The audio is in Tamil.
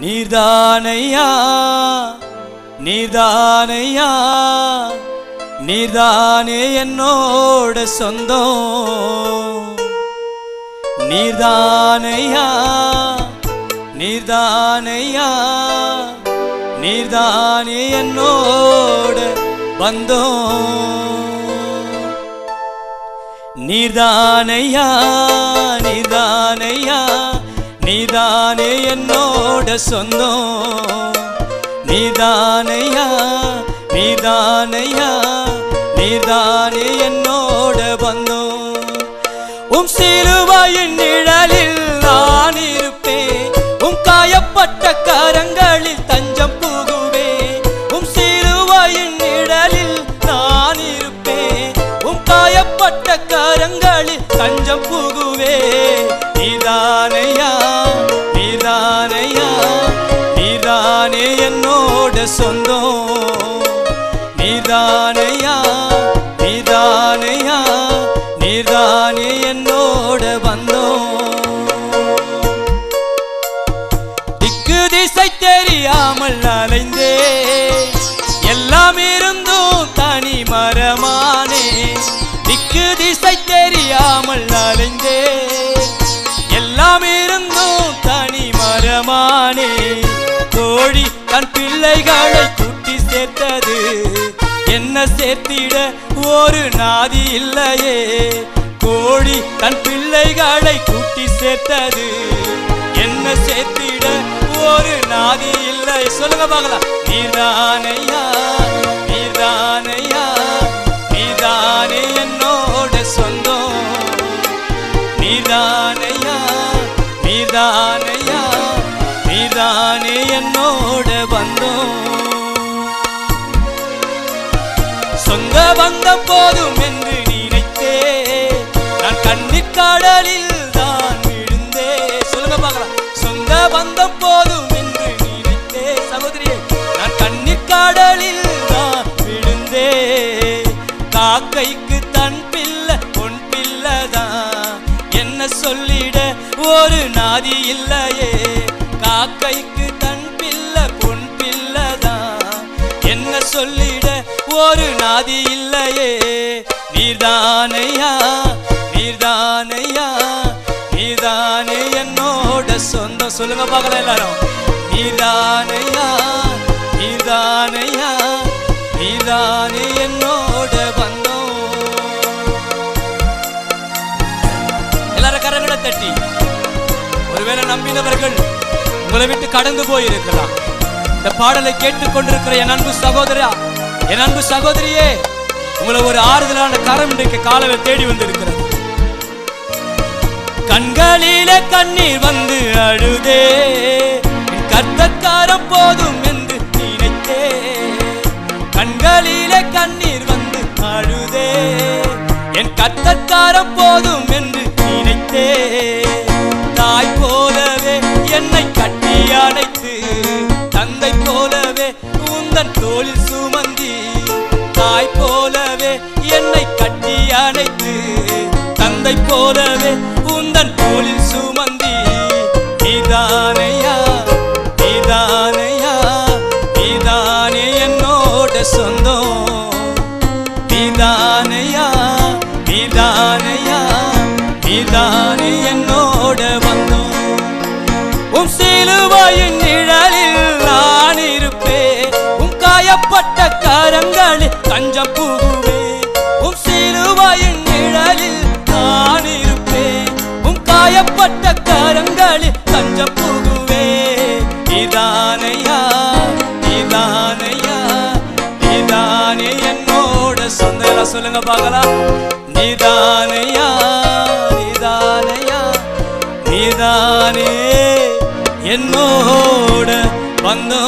நீதானையா நீதானையா நீதானே என்னோட சொந்தம். நீதானையா நீதானையா நீதானே என்னோட பந்தம். நீதானையா நீதானையா நீதானே என்னோட சொந்தம். நீதானையா நீதானையா நீதானே என்னோட பந்தம். உம் சிலுவையின் நிழலில் நான் இருப்பேன். உம் காயப்பட்ட கரங்களில் தஞ்சம் புகுவேன். உம் சிலுவையின் நிழலில் நான் இருப்பேன். உம் காயப்பட்ட கரங்களில் தஞ்சம் புகுவே நீதானையா சொந்தம். நீதானையா நீதானையா நீதானே என்னோட வந்தோம். திக்கு திசை தெரியாமல் அலைந்தே நான் பிள்ளைகளை கூட்டி சேர்த்தது. என்ன சேர்த்திட ஒரு நாதி இல்லையே. கோழி தன் பிள்ளைகளை கூட்டி சேர்த்தது. என்ன சேர்த்திட ஒரு நாதி இல்லை சொல்லுங்க பார்க்கலாம். நீதானையா நீதானையா தானே என்னோட வந்தோம் சொந்த பந்தம் போதும் என்று நினைத்தே நான் கண்ணீர் கடலில் தான் விழுந்தே சொல்லுங்க பார்க்கலாம். சொந்த பந்தம் போதும் என்று நினைத்தே சகோதரியே நான் கண்ணீர் கடலில் தான் விழுந்தே காக்கைக்கு தன் பிள்ளை பொன் பிள்ளைதான் என்ன சொல்லிட ஒரு நாதி இல்லையே. கைக்கு தன் பிள்ளை பொன் பிள்ளைதான். என்ன சொல்லிட ஒரு நாதி இல்லையே. நீர்தானையா நீர்தானையா நீர்தானே என்னோட சொந்தம். சொல்லுங்க பார்க்கல எல்லாரும். நீர்தானையா நீர்தானையா நீர்தானே என்னோட பந்தம். எல்லாரும் கரங்களை தட்டி. ஒருவேளை நம்பினவர்கள் உங்களை விட்டு கடந்து போயிருக்கலாம். இந்த பாடலை கேட்டுக்கொண்டிருக்கிற என் அன்பு சகோதரா என் அன்பு சகோதரியே உங்களை ஒரு ஆறுதலான கரம் இன்றைக்கு காலையில் தேடி வந்திருக்கிறது. கண்களிலே கண்ணீர் வந்து அழுதே கர்த்தக்காரம் போதும் என்று நினைத்தே. கண்களிலே கண்ணீர் வந்து அழுதே என் கர்த்தக்காரம் போதும் என்று உந்தன் தோளில் சுமந்தி தாய் போலவே என்னை கட்டி அணைத்து தந்தை போலவே உந்தன் தோளில் சுமந்தி இதானையா இதானையா இதானே என்னோட சொந்தம். இதானையா இதானையா இதானே என்னோட வந்தோம். உம் சீலுவாயின் நிழல் கரங்களில் தஞ்சம் புகுவே உம் சிலுவையின் நிழலில் நான் இருப்பேன். உம் காயப்பட்ட கரங்களில் தஞ்சம் புகுவே இதானையா இதானையா இதானே என்னோட சொந்தலா சொல்லுங்க பார்க்கலாம். நிதானையா நிதானையா நிதானே എന്നോട് വന്നോ